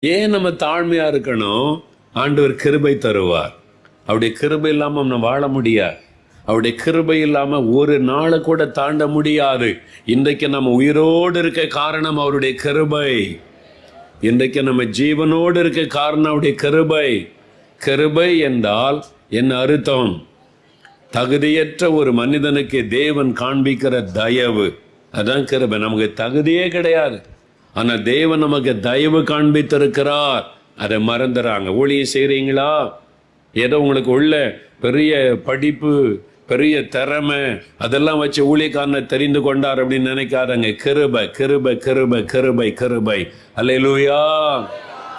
ஏன் நம்ம தாழ்மையா இருக்கணும்? ஆண்டவர் கிருபை தருவார். அவருடைய கிருபை இல்லாம நம்ம வாழ முடியாது. அவருடைய கிருபை இல்லாம ஒரு நாளை கூட தாண்ட முடியாது. இன்றைக்கு நம்ம உயிரோடு இருக்க காரணம் அவருடைய கிருபை. இன்றைக்கு நம்ம ஜீவனோடு இருக்க காரணம் அவருடைய கிருபை. கிருபை என்றால் என்ன அர்த்தம்? தகுதியற்ற ஒரு மனிதனுக்கு தேவன் காண்பிக்கிற தயவு. அதான் கிருபை. நமக்கு தகுதியே கிடையாது. ஆனால் தேவன் நமக்கு தயவு காண்பித்திருக்கிறார். அதை மறந்துறாங்க. ஊழியம் செய்கிறீங்களா ஏதோ உங்களுக்கு உள்ள பெரிய படிப்பு பெரிய திறமை அதெல்லாம் வச்சு ஊழியக்காரனை தெரிந்து கொண்டார் அப்படின்னு நினைக்காதங்க. கிருபை கிருபை கிருபை கிருபை கிருபை. அல்லேலூயா.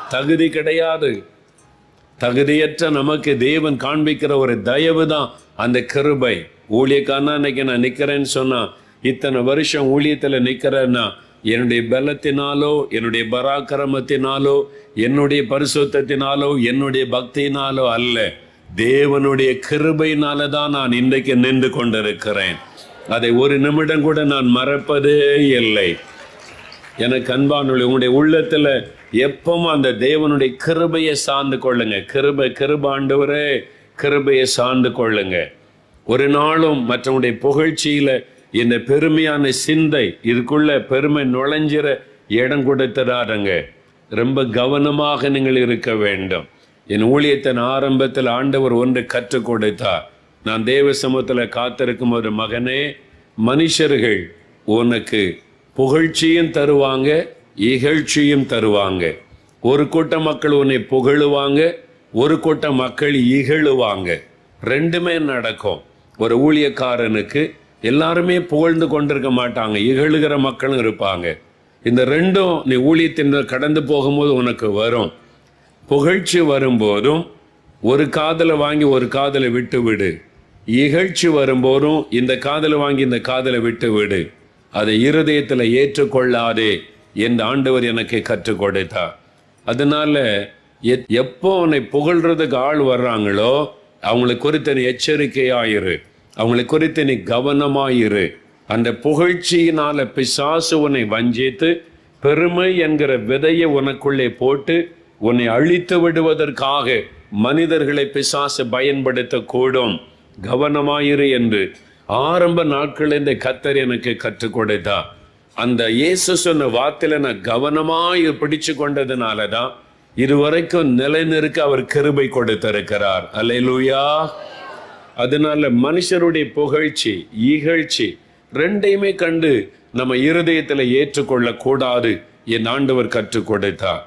தகுதி கிடையாது. தகுதியற்ற நமக்கு தேவன் காண்பிக்கிற ஒரு தயவு தான் அந்த கிருபை. ஊழியக்காரனா இன்னைக்கு நான் நிற்கிறேன்னு சொன்னா இத்தனை வருஷம் ஊழியத்தில் நிற்கிறேன்னா என்னுடைய பலத்தினாலோ என்னுடைய பராக்கிரமத்தினாலோ என்னுடைய பரிசுத்தத்தினாலோ என்னுடைய பக்தியினாலோ அல்ல தேவனுடைய கிருபையினால தான் நான் இன்றைக்கு நின்று கொண்டிருக்கிறேன். அதை ஒரு நிமிடம் கூட நான் மறப்பதே இல்லை. எனக்கு அன்பானுள்ள உங்களுடைய உள்ளத்தில் எப்பவும் அந்த தேவனுடைய கிருபையை சார்ந்து கொள்ளுங்க. கிருபை கிருபாண்டவரே கிருபையை சார்ந்து கொள்ளுங்க. ஒரு நாளும் மற்றவங்களுடைய புகழ்ச்சியில் இந்த பெருமையான சிந்தை இதுக்குள்ள பெருமை நுழைஞ்சிற இடம் கொடுத்துறாருங்க ரொம்ப கவனமாக நீங்கள் இருக்க வேண்டும். என் ஊழியத்தின் ஆரம்பத்தில் ஆண்டவர் ஒன்று கற்றுக் கொடுத்தார். நான் தேவ சமூகத்தில் காத்திருக்கும் ஒரு மகனே மனுஷர்கள் உனக்கு புகழ்ச்சியும் தருவாங்க இகழ்ச்சியும் தருவாங்க. ஒரு கூட்ட மக்கள் உன்னை புகழுவாங்க ஒரு கூட்ட மக்கள் இகழுவாங்க. ரெண்டுமே நடக்கும். ஒரு ஊழியக்காரனுக்கு எல்லாருமே புகழ்ந்து கொண்டிருக்க மாட்டாங்க. இகழுகிற மக்களும் இருப்பாங்க. இந்த ரெண்டும் நீ ஊழியத்தின் கடந்து போகும்போது உனக்கு வரும். புகழ்ச்சி வரும்போதும் ஒரு காதலை வாங்கி ஒரு காதலை விட்டு விடு இகழ்ச்சி வரும்போதும் இந்த காதலை வாங்கி இந்த காதலை விட்டு விடு அதை இருதயத்தில் ஏற்றுக்கொள்ளாதே என் ஆண்டவர் எனக்கு கற்றுக் கொடுத்தார் அதனால எத்- எப்போ உன்னை புகழ்றதுக்கு ஆள் வர்றாங்களோ அவங்களை குறித்த எச்சரிக்கையாயிரு. அவங்களை குறித்து நீ கவனமாயிரு. அந்த புகழ்ச்சியினால பிசாசு உன்னை வஞ்சித்து பெருமை என்கிற விதையை உனக்குள்ளே போட்டு உன்னை அழித்து விடுவதற்காக மனிதர்களை பிசாசு பயன்படுத்தக்கூடும். கவனமாயிரு என்று ஆரம்ப நாட்கள் இந்த கத்தர் எனக்கு கற்றுக் கொடுத்தா. அந்த இயேசு சொன்ன வார்த்தையில நான் கவனமாய் பிடிச்சு கொண்டதுனால தான் இதுவரைக்கும் நிலைநிற்க அவர் கிருபை கொடுத்திருக்கிறார். அல்லேலூயா அதனால மனுஷருடைய புகழ்ச்சி இகழ்ச்சி ரெண்டையுமே கண்டு நம்ம இருதயத்தில் ஏற்றுக்கொள்ள கூடாது என் ஆண்டவர் கற்றுக் கொடுத்தார்.